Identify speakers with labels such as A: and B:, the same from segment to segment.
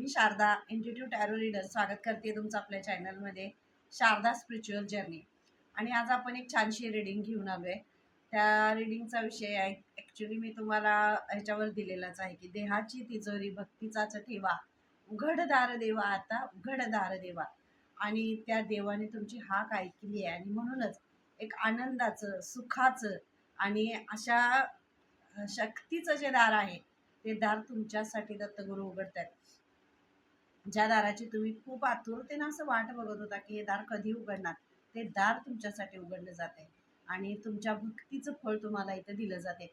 A: मी Sharada institute tarot reader स्वागत करते तुमचं आपल्या चॅनलमध्ये शारदा स्पिरिच्युअल जर्नी आणि आज आपण एक छानशी रीडिंग घेऊन आलो आहे त्या रीडिंगचा विषय आहे ॲक्च्युली मी तुम्हाला ह्याच्यावर दिलेलाच आहे की देहाची तिजोरी भक्तीचाच ठेवा. उघडदार देवा आता उघडदार देवा. आणि त्या देवाने तुमची हाक ऐकली आहे आणि म्हणूनच एक आनंदाचं सुखाचं आणि अशा शक्तीचं जे दार आहे ते दार तुमच्यासाठी दत्तगुरू उघडतात ज्या दाराची तुम्ही खूप आतुरतेनं असं वाट बघत होता की हे दार कधी उघडणार? ते दार तुमच्यासाठी उघडलं जाते आणि तुमच्या भक्तीचं फळ तुम्हाला इथं दिलं जाते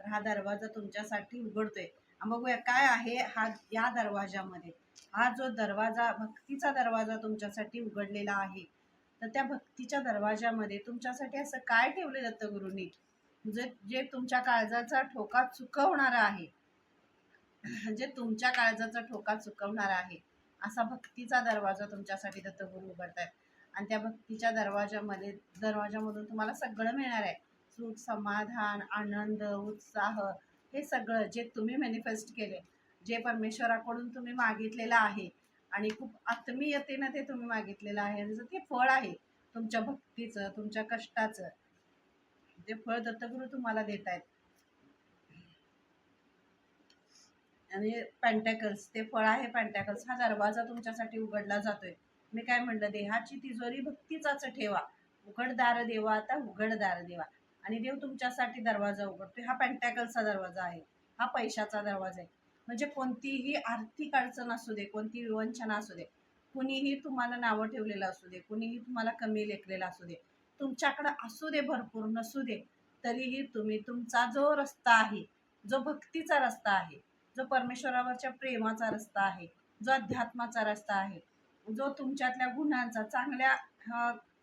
A: तर हा दरवाजा तुमच्यासाठी उघडतोय. बघूया काय आहे हा या दरवाजामध्ये. हा जो दरवाजा भक्तीचा दरवाजा तुमच्यासाठी उघडलेला आहे तर त्या भक्तीच्या दरवाजामध्ये तुमच्यासाठी असं काय ठेवले गुरुनी? जे जे तुमच्या काळजाचा ठोका चुकवणारा आहे. जे तुमच्या काळजाचा ठोका चुकवणारा आहे. असा भक्तीचा दरवाजा तुमच्यासाठी दत्तगुरू उघडतायत. आणि त्या भक्तीच्या दरवाजामध्ये दरवाजामधून तुम्हाला सगळं मिळणार आहे. सुख समाधान आनंद उत्साह हे सगळं जे तुम्ही मॅनिफेस्ट केले जे परमेश्वराकडून तुम्ही मागितलेलं आहे आणि खूप आत्मीयतेनं ते तुम्ही मागितलेलं आहे. आणि जर ते फळ आहे तुमच्या भक्तीचं तुमच्या कष्टाचं ते फळ दत्तगुरू तुम्हाला देत आहेत आणि पॅन्टॅकल्स ते फळ आहे पॅन्टॅकल्स हा दरवाजा तुमच्यासाठी उघडला जातोय. मी काय म्हणलं देहाची तिजोरी भक्तीचाच ठेवा. उघडदार देवा आता उघडदार देवा. आणि देव तुमच्यासाठी दरवाजा उघडतोय. हा पॅन्टॅकलचा दरवाजा आहे. हा पैशाचा दरवाजा आहे. म्हणजे कोणतीही आर्थिक अडचण असू दे कोणती विवंचना असू दे कुणीही तुम्हाला नावं ठेवलेलं असू दे कुणीही तुम्हाला कमी लेखलेलं असू दे तुमच्याकडं असू दे भरपूर नसू दे तरीही तुम्ही तुमचा जो रस्ता आहे जो भक्तीचा रस्ता आहे जो परमेश्वरावरच्या प्रेमाचा रस्ता आहे जो अध्यात्माचा रस्ता आहे जो तुमच्यातल्या गुणांचा चांगल्या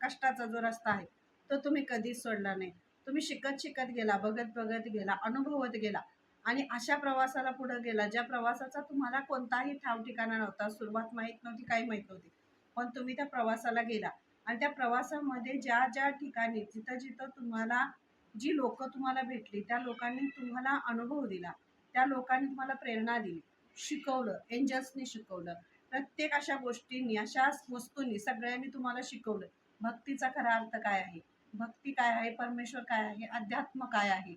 A: कष्टाचा जो रस्ता आहे तो तुम्ही कधीच सोडला नाही. तुम्ही शिकत शिकत गेला बघत बघत गेला अनुभवत गेला आणि अशा प्रवासाला पुढे गेला ज्या प्रवासाचा तुम्हाला कोणताही ठाव ठिकाणा नव्हता सुरुवात माहीत नव्हती काही माहीत नव्हती पण तुम्ही त्या प्रवासाला गेला. आणि त्या प्रवासामध्ये ज्या ज्या ठिकाणी जिथं जिथं तुम्हाला जी लोक तुम्हाला भेटली त्या लोकांनी तुम्हाला अनुभव दिला. त्या लोकांनी तुम्हाला प्रेरणा दिली. शिकवलं एंजल्सनी शिकवलं. प्रत्येक अशा गोष्टींनी अशा वस्तूंनी सगळ्यांनी तुम्हाला शिकवलं. भक्तीचा खरा अर्थ काय आहे? भक्ती काय आहे? परमेश्वर काय आहे? अध्यात्म काय आहे?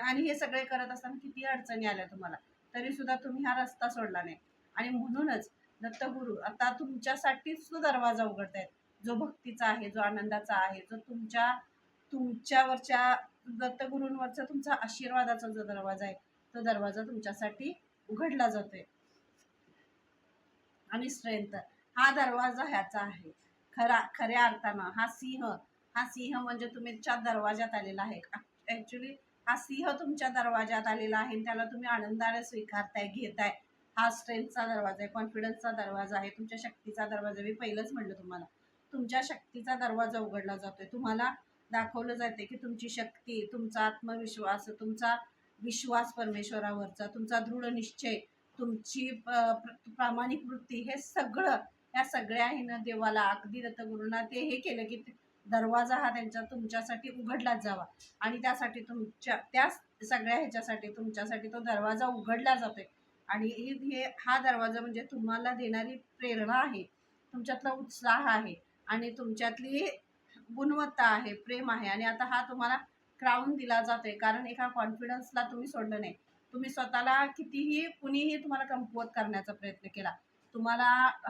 A: आणि हे सगळे करत असताना किती अडचणी आल्या तुम्हाला? तरी सुद्धा तुम्ही हा रस्ता सोडला नाही. आणि म्हणूनच दत्तगुरू आता तुमच्यासाठीच तो दरवाजा उघडतायत. जो भक्तीचा आहे जो आनंदाचा आहे जो तुमच्या तुमच्यावरच्या दत्तगुरूंवरचा तुमचा आशीर्वादाचा जो दरवाजा आहे तो दरवाजा तुमच्यासाठी उघडला जातोय. आणि स्ट्रेंथ हा दरवाजा ह्याचा आहे. खरा खऱ्या अर्थानं हा सिंह हा सिंह म्हणजे तुमच्या दरवाजात आलेला आहे. ॲक्च्युली हा सिंह तुमच्या दरवाजात आलेला आहे. त्याला तुम्ही आनंदाने स्वीकारताय घेताय. हा स्ट्रेंथचा दरवाजा आहे कॉन्फिडन्सचा दरवाजा आहे. तुमच्या शक्तीचा दरवाजा मी पहिलंच म्हणलं तुम्हाला. तुमच्या शक्तीचा दरवाजा उघडला जातोय. तुम्हाला दाखवलं जाते की तुमची शक्ती तुमचा आत्मविश्वास तुमचा विश्वास परमेश्वरावरचा तुमचा दृढ निश्चय तुमची प्रामाणिक वृत्ती हे सगळं या सगळ्या हिनं देवाला अगदी दत्तगुरूंना ते हे केलं की दरवाजा हा त्यांच्या तुमच्यासाठी उघडलाच जावा. आणि त्यासाठी तुमच्या त्या सगळ्या ह्याच्यासाठी तुमच्यासाठी तो दरवाजा उघडला जातोय. आणि हे- हा दरवाजा म्हणजे तुम्हाला देणारी प्रेरणा आहे. तुमच्यातला उत्साह आहे. आणि तुमच्यातली गुणवत्ता आहे प्रेम आहे. आणि आता हा तुम्हाला क्राऊन दिला जातोय. कारण एका कॉन्फिडन्सला तुम्ही सोडलं नाही. तुम्ही स्वतःला कितीही कुणीही तुम्हाला कमकुवत करण्याचा प्रयत्न केला. तुम्हाला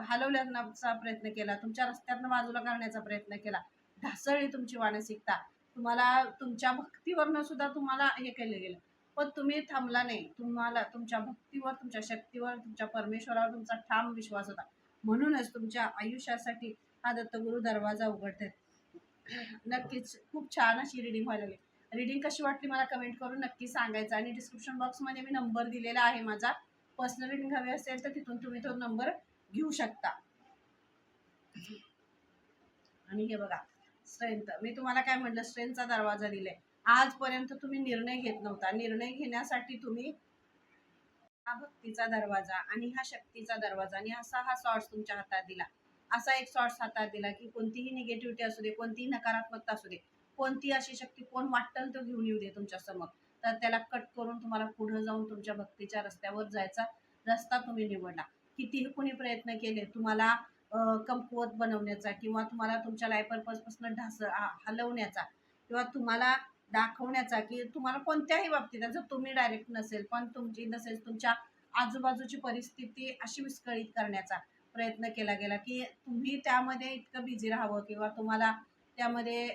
A: हलवण्याचा प्रयत्न केला. तुमच्या रस्त्यातनं बाजूला करण्याचा प्रयत्न केला. ढासळली तुमची मानसिकता. तुम्हाला तुमच्या भक्तीवरनं सुद्धा तुम्हाला हे केलं गेलं. पण तुम्ही थांबला नाही. तुम्हाला तुमच्या भक्तीवर तुमच्या शक्तीवर तुमच्या परमेश्वरावर तुमचा ठाम विश्वास होता. म्हणूनच तुमच्या आयुष्यासाठी हा दत्तगुरू दरवाजा उघडतात नक्कीच खूप छान अशी रिडिंग व्हायला लागली. रिडिंग कशी वाटली मला कमेंट करून नक्की सांगायचं. आणि डिस्क्रिप्शन बॉक्समध्ये मी नंबर दिलेला आहे माझा. पर्सनल रिडिंग हवी असेल तर तिथून तुम्ही तो नंबर घेऊ शकता. आणि हे बघा स्ट्रेंथ मी तुम्हाला काय म्हटलं? स्ट्रेंथचा दरवाजा दिलाय. आजपर्यंत तुम्ही निर्णय घेत नव्हता. निर्णय घेण्यासाठी तुम्ही हा भक्तीचा दरवाजा आणि हा शक्तीचा दरवाजा आणि असा हा सॉर्ट्स तुमच्या हातात दिला. असा एक सॉर्ट्स हातात दिला की कोणतीही निगेटिव्हिटी असू दे कोणतीही नकारात्मकता असू दे कोणती अशी शक्ती कोण वाटतं तो घेऊन येऊ दे तुमच्यासमोर. तर त्याला कट करून तुम्हाला पुढे जाऊन तुमच्या भक्तीच्या रस्त्यावर जायचा रस्ता तुम्ही निवडला. कितीही कोणी प्रयत्न केले तुम्हाला कमकुवत बनवण्याचा किंवा तुम्हाला तुमच्या लाईफ पर्पजपासून ढास हलवण्याचा किंवा तुम्हाला दाखवण्याचा की तुम्हाला कोणत्याही बाबतीत जर तुम्ही डायरेक्ट नसेल पण तुमची नसेल तुमच्या आजूबाजूची परिस्थिती अशी विस्कळीत करण्याचा प्रयत्न केला गेला की तुम्ही त्यामध्ये इतकं बिझी राहावं किंवा तुम्हाला त्यामध्ये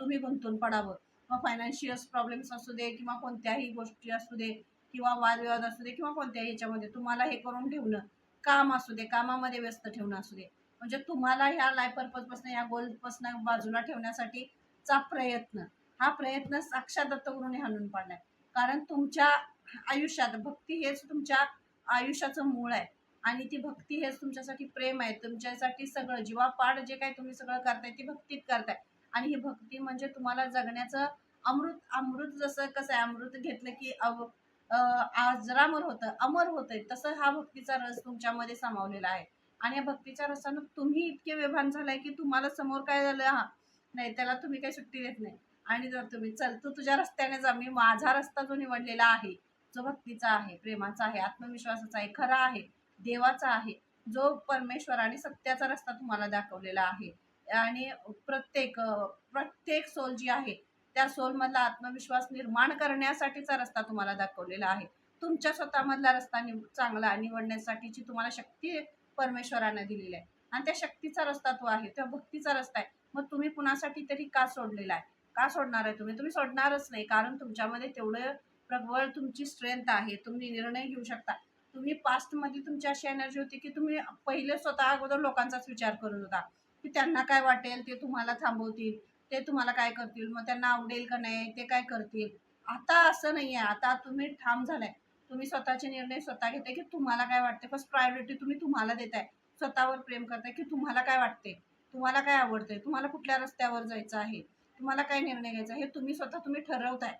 A: तुम्ही गुंतून पडावं. मग फायनान्शियल प्रॉब्लेम्स असू दे किंवा कोणत्याही गोष्टी असू दे किंवा वादविवाद असू दे किंवा कोणत्याही याच्यामध्ये तुम्हाला हे करून ठेवणं काम असू दे कामामध्ये व्यस्त ठेवणं असू दे. म्हणजे तुम्हाला ह्या लाईफ पर्पजपासून या गोलपासून बाजूला ठेवण्यासाठीचा प्रयत्न. हा प्रयत्न साक्षात दत्तगुरूने हाणून पाडलाय. कारण तुमच्या आयुष्यात भक्ती हेच तुमच्या आयुष्याचं मूळ आहे. आणि ती भक्ती हेच तुमच्यासाठी प्रेम आहे. तुमच्यासाठी सगळं जीवापाड जे काही तुम्ही सगळं करताय ती भक्तीत करताय. आणि ही भक्ती म्हणजे तुम्हाला जगण्याचं अमृत अमृत जसं कसं आहे अमृत घेतलं की अव आजरामर अजरामर होतं अमर होतंय तसं हा भक्तीचा रस तुमच्यामध्ये सामावलेला आहे. आणि या भक्तीच्या रसानं तुम्ही इतके वेभान झालाय की तुम्हाला समोर काय झालं? हा नाही त्याला तुम्ही काही सुट्टी देत नाही. आणि जर तुम्ही चल तू तुझ्या रस्त्याने जा मी माझा रस्ता जो निवडलेला आहे जो भक्तीचा आहे प्रेमाचा आहे आत्मविश्वासाचा आहे खरा आहे देवाचा आहे. जो परमेश्वर आणि सत्याचा रस्ता तुम्हाला दाखवलेला आहे. आणि प्रत्येक प्रत्येक सोल जी आहे त्या सोलमधला आत्मविश्वास निर्माण करण्यासाठीचा रस्ता तुम्हाला दाखवलेला आहे. तुमच्या स्वतःमधला रस्ता निव चांगला निवडण्यासाठीची तुम्हाला शक्ती परमेश्वराने दिलेली आहे. आणि त्या शक्तीचा रस्ता तो आहे त्या भक्तीचा रस्ता आहे. मग तुम्ही कुणासाठी तरी का सोडलेला आहे? का सोडणार आहे तुम्ही? तुम्ही सोडणारच नाही. कारण तुमच्यामध्ये तेवढं प्रबळ तुमची स्ट्रेंथ आहे. तुम्ही निर्णय घेऊ शकता. तुम्ही पास्टमध्ये तुमची अशी एनर्जी होती की तुम्ही पहिले स्वतः अगोदर लोकांचाच विचार करत होता की त्यांना काय वाटेल ते तुम्हाला थांबवतील ते तुम्हाला काय करतील मग त्यांना आवडेल का नाही ते काय करतील. आता असं नाही आहे. आता तुम्ही ठाम झालाय. तुम्ही स्वतःचे निर्णय स्वतः घेताय की तुम्हाला काय वाटते फर्स्ट प्रायोरिटी तुम्ही तुम्हाला देताय. स्वतःवर प्रेम करताय की तुम्हाला काय वाटते तुम्हाला काय आवडतंय. तुम्हाला कुठल्या रस्त्यावर जायचं आहे. तुम्हाला काय निर्णय घ्यायचा हे तुम्ही स्वतः तुम्ही ठरवताय.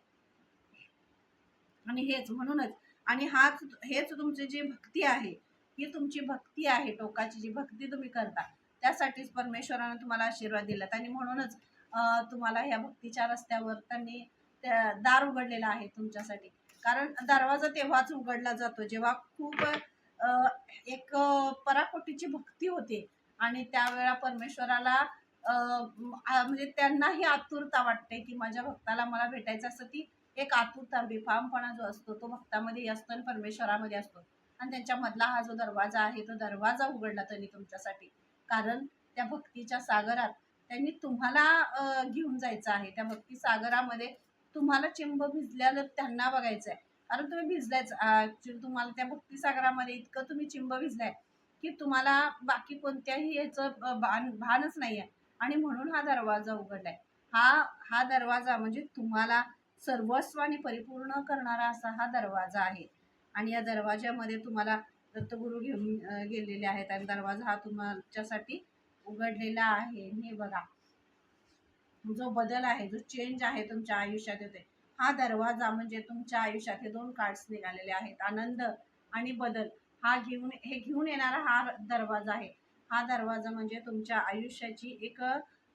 A: आणि हेच म्हणूनच आणि हाच हेच तुमची जी भक्ती आहे ही तुमची भक्ती आहे टोकाची जी भक्ती तुम्ही करता त्यासाठीच परमेश्वरानं तुम्हाला आशीर्वाद दिलात. आणि म्हणूनच तुम्हाला ह्या भक्तीच्या रस्त्यावर त्यांनी त्या- दार उघडलेलं आहे तुमच्यासाठी. कारण दरवाजा तेव्हाच उघडला जातो जेव्हा खूप एक पराकोटीची भक्ती होते. आणि त्यावेळा परमेश्वराला म्हणजे त्यांनाही आतुरता वाटते की माझ्या भक्ताला मला भेटायचं असं ती एक आतुरता बेफामपणा जो असतो तो भक्तामध्ये असतो आणि परमेश्वरामध्ये असतो. आणि त्यांच्यामधला हा जो दरवाजा आहे तो दरवाजा उघडला त्यांनी तुमच्यासाठी. कारण त्या भक्तीच्या सागरात त्यांनी तुम्हाला घेऊन जायचं आहे. त्या भक्ती सागरामध्ये तुम्हाला चिंब भिजल्याला त्यांना बघायचं आहे कारण तुम्ही भिजलायच ॲक्च्युली तुम्हाला त्या भक्ती सागरामध्ये इतकं तुम्ही चिंब भिजलाय की तुम्हाला बाकी कोणत्याही याचं भान भानच नाही आहे आणि म्हणून हा दरवाजा उघडलाय. हा हा दरवाजा म्हणजे तुम्हाला सर्वस्वाने परिपूर्ण करणारा असा हा दरवाजा आहे. आणि या दरवाज्यामध्ये तुम्हाला दत्तगुरू घेऊन गेलेले आहेत आणि दरवाजा हा तुमच्यासाठी उघडलेला आहे. हे बघा. जो बदल आहे जो चेंज आहे तुमच्या आयुष्यात येते हा दरवाजा म्हणजे तुमच्या आयुष्यात हे दोन कार्ड्स निघालेले आहेत. आनंद आणि बदल. हा घेऊन हे घेऊन येणारा हा दरवाजा आहे. हा दरवाजा म्हणजे तुमच्या आयुष्याची एक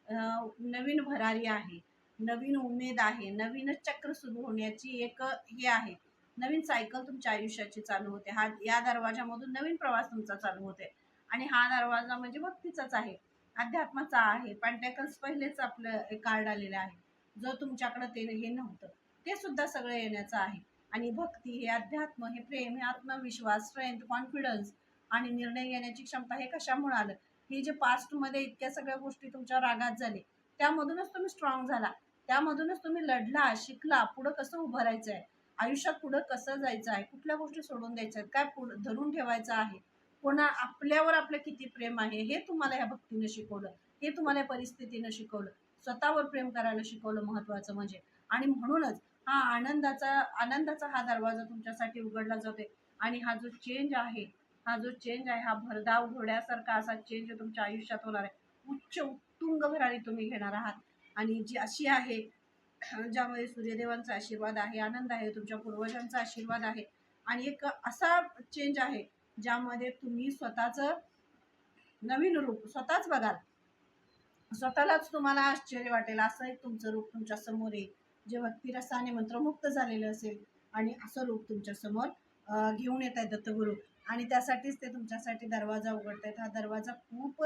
A: नवीन भरारी आहे. नवीन उमेद आहे नवीन चक्र सुरू होण्याची एक हे आहे. नवीन सायकल तुमच्या आयुष्याची चालू होते. हा या दरवाजामधून नवीन प्रवास तुमचा चालू होते. आणि हा दरवाजा म्हणजे भक्तीचाच आहे. अध्यात्माचा आहे. पॅन्टॅकल्स पहिलेच आपलं कार्ड आलेलं आहे. जो तुमच्याकडं ते हे नव्हतं. ते सुद्धा सगळं येण्याचं आहे. आणि भक्ती हे अध्यात्म हे प्रेम हे आत्मविश्वास स्ट्रेंथ कॉन्फिडन्स आणि निर्णय घेण्याची क्षमता हे कशामुळे आलं? हे जे पास्टमध्ये इतक्या सगळ्या गोष्टी तुमच्या रागात झाले त्यामधूनच तुम्ही स्ट्रॉंग झाला. त्यामधूनच तुम्ही लढला शिकला पुढं कसं उभं राहायचं आहे आयुष्यात पुढं कसं जायचं आहे कुठल्या गोष्टी सोडून द्यायच्या आहेत काय पुढं धरून ठेवायचं आहे? कोणा आपल्यावर आपलं किती प्रेम आहे? हे तुम्हाला ह्या भक्तीनं शिकवलं. हे तुम्हाला या परिस्थितीनं शिकवलं. स्वतःवर प्रेम करायला शिकवलं महत्वाचं म्हणजे. आणि म्हणूनच हा आनंदाचा आनंदाचा हा दरवाजा तुमच्यासाठी उघडला जातोय. आणि हा जो चेंज आहे हा जो चेंज आहे हा भरधाव घोड्यासारखा असा चेंज तुमच्या आयुष्यात होणार आहे. उच्च उत्तुंग भरारी तुम्ही घेणार आहात. आणि जी अशी आहे ज्यामध्ये सूर्यदेवांचा आशीर्वाद आहे आनंद आहे तुमच्या पूर्वजांचा आशीर्वाद आहे आणि एक असा चेंज आहे ज्यामध्ये तुम्ही स्वतःचं नवीन रूप स्वतःच बघाल. स्वतःलाच तुम्हाला आश्चर्य वाटेल असं एक तुमचं रूप तुमच्यासमोर येईल. जे भक्तिरसाने मंत्रमुक्त झालेलं असेल आणि असं रूप तुमच्यासमोर घेऊन येत आहे दत्तगुरू. आणि त्यासाठीच ते तुमच्यासाठी दरवाजा उघडत आहेत हा दरवाजा खूप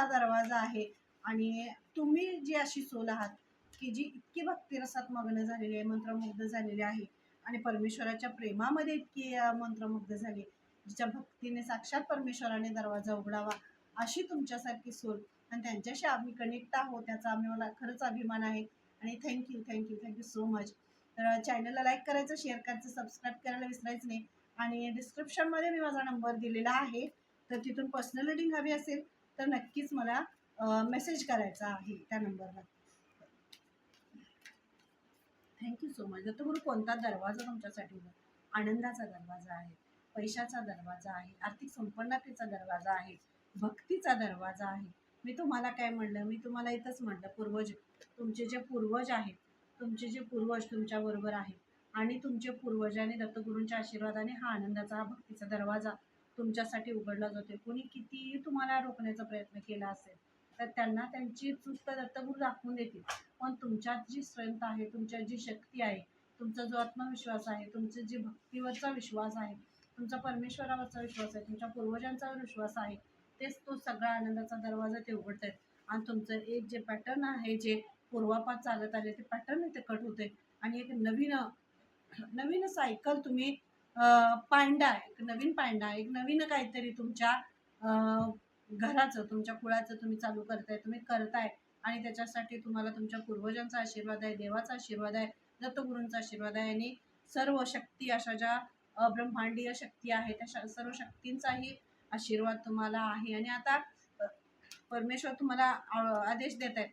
A: मोठा दरवाजा आहे. आणि तुम्ही जी अशी सोल आहात की जी इतकी भक्तिरसात मग्न झालेली आहे मंत्रमुग्ध झालेली आहे आणि परमेश्वराच्या प्रेमामध्ये इतकी मंत्रमुग्ध झाली जिच्या भक्तीने साक्षात परमेश्वराने दरवाजा उघडावा अशी तुमच्यासारखी सोल. आणि त्यांच्याशी आम्ही कनेक्ट आहोत त्याचा आम्ही मला खरंच अभिमान आहे. आणि thank you thank you thank you so much तर चॅनलला लाईक करायचं शेअर करायचं सबस्क्राईब करायला विसरायचं नाही. आणि डिस्क्रिप्शनमध्ये मी माझा नंबर दिलेला आहे. तर तिथून पर्सनल रिडिंग हवी असेल तर नक्कीच मला मेसेज करायचा आहे त्या नंबरला थँक्यू सो मच दत्तगुरु कोणता दरवाजा तुमच्यासाठी? आनंदाचा दरवाजा आहे पैशाचा दरवाजा आहे आर्थिक संपन्नतेचा दरवाजा आहे भक्तीचा दरवाजा आहे. मी तुम्हाला काय म्हणलं? मी तुम्हाला इथंच म्हटलं पूर्वज तुमचे जे पूर्वज आहेत तुमचे जे पूर्वज तुमच्याबरोबर आहेत आणि तुमचे पूर्वजाने दत्तगुरूंच्या आशीर्वादाने हा आनंदाचा हा भक्तीचा दरवाजा तुमच्यासाठी उघडला जातोय. कोणी कितीही तुम्हाला रोखण्याचा प्रयत्न केला असेल तर त्यांना त्यांची चूक तर दत्तगुरू दाखवून देतील. पण तुमच्यात जी स्ट्रेंथ आहे तुमच्यात जी शक्ती आहे तुमचा जो आत्मविश्वास आहे तुमचा जी भक्तीवरचा विश्वास आहे तुमचा परमेश्वरावरचा विश्वास आहे तुमच्या पूर्वजांचा विश्वास आहे तेच तो सगळा आनंदाचा दरवाजा ते उघडत आहेत आणि तुमचं एक जे पॅटर्न आहे जे पूर्वापात चालत आले ते पॅटर्न ते कट होते आणि एक नवीन नवीन सायकल तुम्ही पांडा एक नवीन पांडा एक नवीन काहीतरी तुमच्या घराचं तुमच्या कुळाचं तुम्ही चालू करताय तुम्ही करताय आणि त्याच्यासाठी तुम्हाला तुमच्या पूर्वजांचा आशीर्वाद आहे देवाचा आशीर्वाद आहे दत्तगुरूंचा आशीर्वाद आहे आणि सर्व शक्ती अशा ज्या ब्रह्मांडीय शक्ती आहे त्या श- सर्व शक्तींचाही आशीर्वाद तुम्हाला आहे. आणि आता परमेश्वर तुम्हाला आदेश देत आहे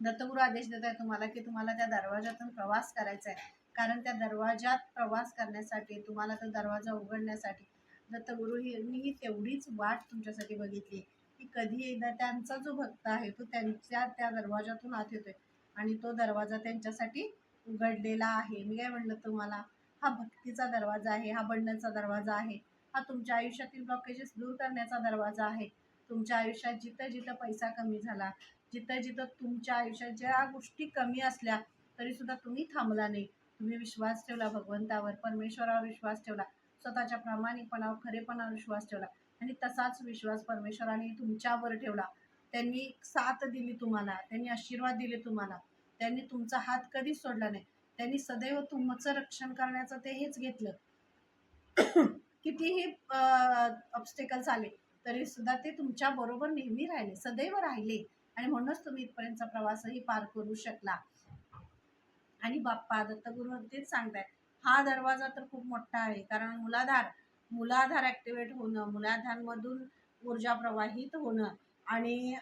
A: दत्तगुरू आदेश देत आहे तुम्हाला की तुम्हाला त्या दरवाजातून प्रवास करायचा आहे. कारण त्या दरवाजात प्रवास करण्यासाठी तुम्हाला तो दरवाजा उघडण्यासाठी दत्तगुरू ही तेवढीच वाट तुमच्यासाठी बघितली की कधी एकदा त्यांचा जो भक्त आहे तो त्यांच्या त्या दरवाजातून आत येतोय आणि तो दरवाजा त्यांच्यासाठी उघडलेला आहे. मी काय म्हणलं तुम्हाला? हा भक्तीचा दरवाजा आहे हा बंधनचा दरवाजा आहे हा तुमच्या आयुष्यातील ब्लॉकेजेस दूर करण्याचा दरवाजा आहे. तुमच्या आयुष्यात जिथं जिथं पैसा कमी झाला जिथं जिथं तुमच्या आयुष्यात ज्या गोष्टी कमी असल्या तरीसुद्धा तुम्ही थांबला नाही. तुम्ही विश्वास ठेवला भगवंतावर परमेश्वरावर विश्वास ठेवला स्वतःच्या प्रामाणिकपणावर खरेपणावर विश्वास ठेवला आणि तसाच विश्वास परमेश्वराने तुमच्यावर ठेवला. त्यांनी साथ दिली तुम्हाला त्यांनी आशीर्वाद दिले तुम्हाला त्यांनी तुमचा हात कधीच सोडला नाही. त्यांनी सदैव तुमचं रक्षण करण्याचं ते हेच घेतलं. कितीही ऑब्स्टेकल्स आले तरी सुद्धा ते तुमच्या बरोबर नेहमी राहिले सदैव राहिले. आणि म्हणूनच तुम्ही इथपर्यंतचा प्रवासही पार करू शकला. आणि बाप्पा दत्तगुरू तेच सांगतायत हा दरवाजा तर खूप मोठा आहे कारण मुलाधार मुलाधार ॲक्टिवेट होणं मुलाधारमधून ऊर्जा प्रवाहित होणं आणि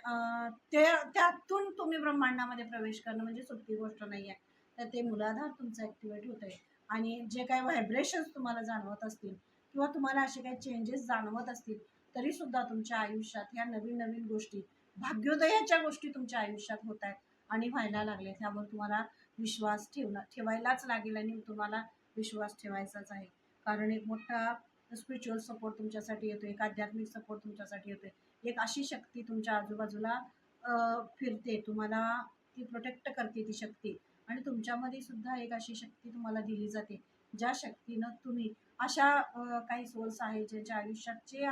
A: ते त्यातून तुम्ही ब्रह्मांडामध्ये प्रवेश करणं म्हणजे सोपी गोष्ट नाही आहे तर ते मुलाधार तुमचं ॲक्टिवेट होत आहे आणि जे काही व्हायब्रेशन्स तुम्हाला जाणवत असतील किंवा तुम्हाला असे काही चेंजेस जाणवत असतील तरीसुद्धा तुमच्या आयुष्यात ह्या नवीन नवीन गोष्टी भाग्योदयाच्या गोष्टी तुमच्या आयुष्यात होत आहेत आणि व्हायला लागल्या त्यावर तुम्हाला विश्वास ठेवणं ठेवायलाच लागेल आणि तुम्हाला विश्वास ठेवायचाच आहे. कारण एक मोठा स्पिरिच्युअल सपोर्ट तुमच्यासाठी येतो एक आध्यात्मिक सपोर्ट तुमच्यासाठी येतो एक अशी शक्ती तुमच्या आजूबाजूला फिरते तुम्हाला ती प्रोटेक्ट करते ती शक्ती. आणि तुमच्यामध्ये सुद्धा एक अशी शक्ती तुम्हाला दिली जाते. ज्या शक्तीनं तुम्ही अशा काही सोर्स आहेत ज्यांच्या आयुष्यात जे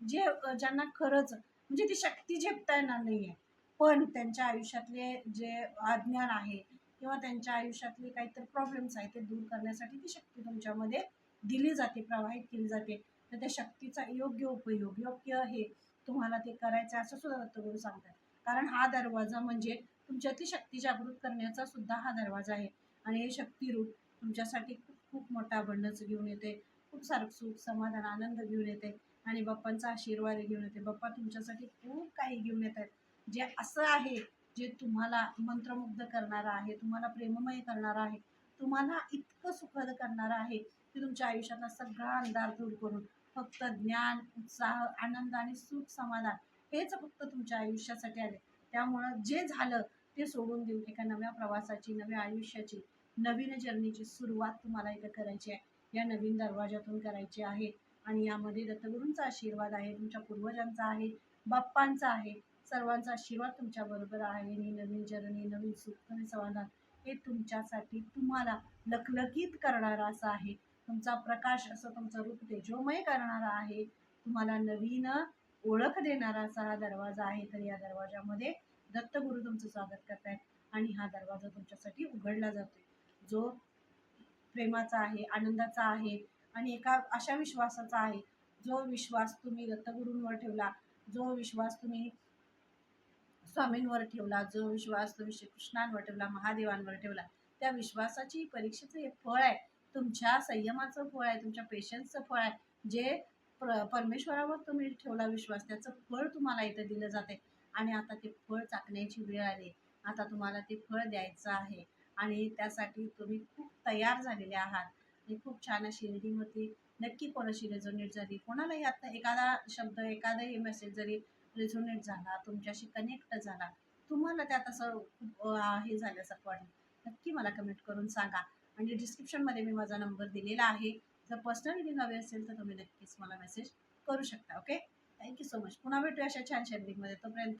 A: जे ज्यांना खरंच म्हणजे ती शक्ती झेपता येणार नाही आहे पण त्यांच्या आयुष्यातले जे अज्ञान आहे किंवा त्यांच्या आयुष्यातले काहीतरी प्रॉब्लेम्स आहेत ते दूर करण्यासाठी ती शक्ती तुमच्यामध्ये दिली जाते प्रवाहित केली जाते. तर त्या शक्तीचा योग्य उपयोग योग्य हे तुम्हाला ते करायचं आहे असं सुद्धा दत्तगुरू सांगतात. कारण हा दरवाजा म्हणजे तुमच्यातली शक्ती जागृत करण्याचा सुद्धा हा दरवाजा आहे. आणि हे शक्तीरूप तुमच्यासाठी खूप खूप मोठा अबंडन्स घेऊन येते. खूप सारं सुख समाधान आनंद घेऊन येते. आणि बाप्पांचा आशीर्वाद घेऊन येते. बाप्पा तुमच्यासाठी खूप काही घेऊन येत आहेत जे असं आहे जे तुम्हाला मंत्रमुग्ध करणारं आहे तुम्हाला प्रेममय करणारं आहे तुम्हाला इतकं सुखद करणारं आहे की तुमच्या आयुष्यातला सगळा अंधार दूर करून फक्त ज्ञान उत्साह आनंद आणि सुख समाधान हेच फक्त तुमच्या आयुष्यासाठी आले. त्यामुळं जे झालं ते सोडून देऊन एका नव्या प्रवासाची नव्या आयुष्याची नवीन जर्नीची सुरुवात तुम्हाला इथं करायची आहे. या नवीन दरवाजातून करायची आहे आणि यामध्ये दत्तगुरूंचा आशीर्वाद आहे तुमच्या पूर्वजांचा आहे बाप्पांचा आहे सर्वांचा आशीर्वाद तुमच्या बरोबर आहे. आणि नवीन जर्नी नवीन सुख समाधान हे तुमच्यासाठी तुम्हाला लखलखीत करणारा असा आहे. तुमचा प्रकाश असं तुमचं रूप तेजोमय करणारा आहे. तुम्हाला नवीन ओळख देणारा असा हा दरवाजा आहे. तर या दरवाजामध्ये दत्तगुरु तुमचं स्वागत करतायत आणि हा दरवाजा तुमच्यासाठी उघडला जातोय. जो प्रेमाचा आहे आनंदाचा आहे आणि एका अशा विश्वासाचा आहे. जो विश्वास तुम्ही दत्तगुरूंवर ठेवला जो विश्वास तुम्ही स्वामींवर ठेवला जो विश्वास तुम्ही श्रीकृष्णांवर ठेवला महादेवांवर ठेवला त्या विश्वासाची परीक्षेचं हे फळ आहे. तुमच्या संयमाचं फळ आहे तुमच्या पेशन्सचं फळ आहे. जे प्र परमेश्वरावर तुम्ही ठेवला विश्वास त्याचं फळ तुम्हाला इथं दिलं जाते आणि आता ते फळ चाकण्याची वेळ आली. आता तुम्हाला ते फळ द्यायचं आहे. आणि त्यासाठी तुम्ही खूप तयार झालेले आहात. आणि खूप छान अशी रिडिंग होती. नक्की कोणाशी रेझोनेट झाली? कोणालाही आता एखादा शब्द एखादाही मेसेज जरी रेझोनेट झाला तुमच्याशी कनेक्ट झाला तुम्हाला त्यात असं खूप हे झाल्यासारखं वाटलं नक्की मला कमेंट करून सांगा. आणि डिस्क्रिप्शनमध्ये मी माझा नंबर दिलेला आहे. जर पर्सनल रिडिंग हवी असेल तर तुम्ही नक्कीच मला मेसेज करू शकता ओके थँक्यू सो मच पुन्हा भेटूया अशा छान छान तोपर्यंत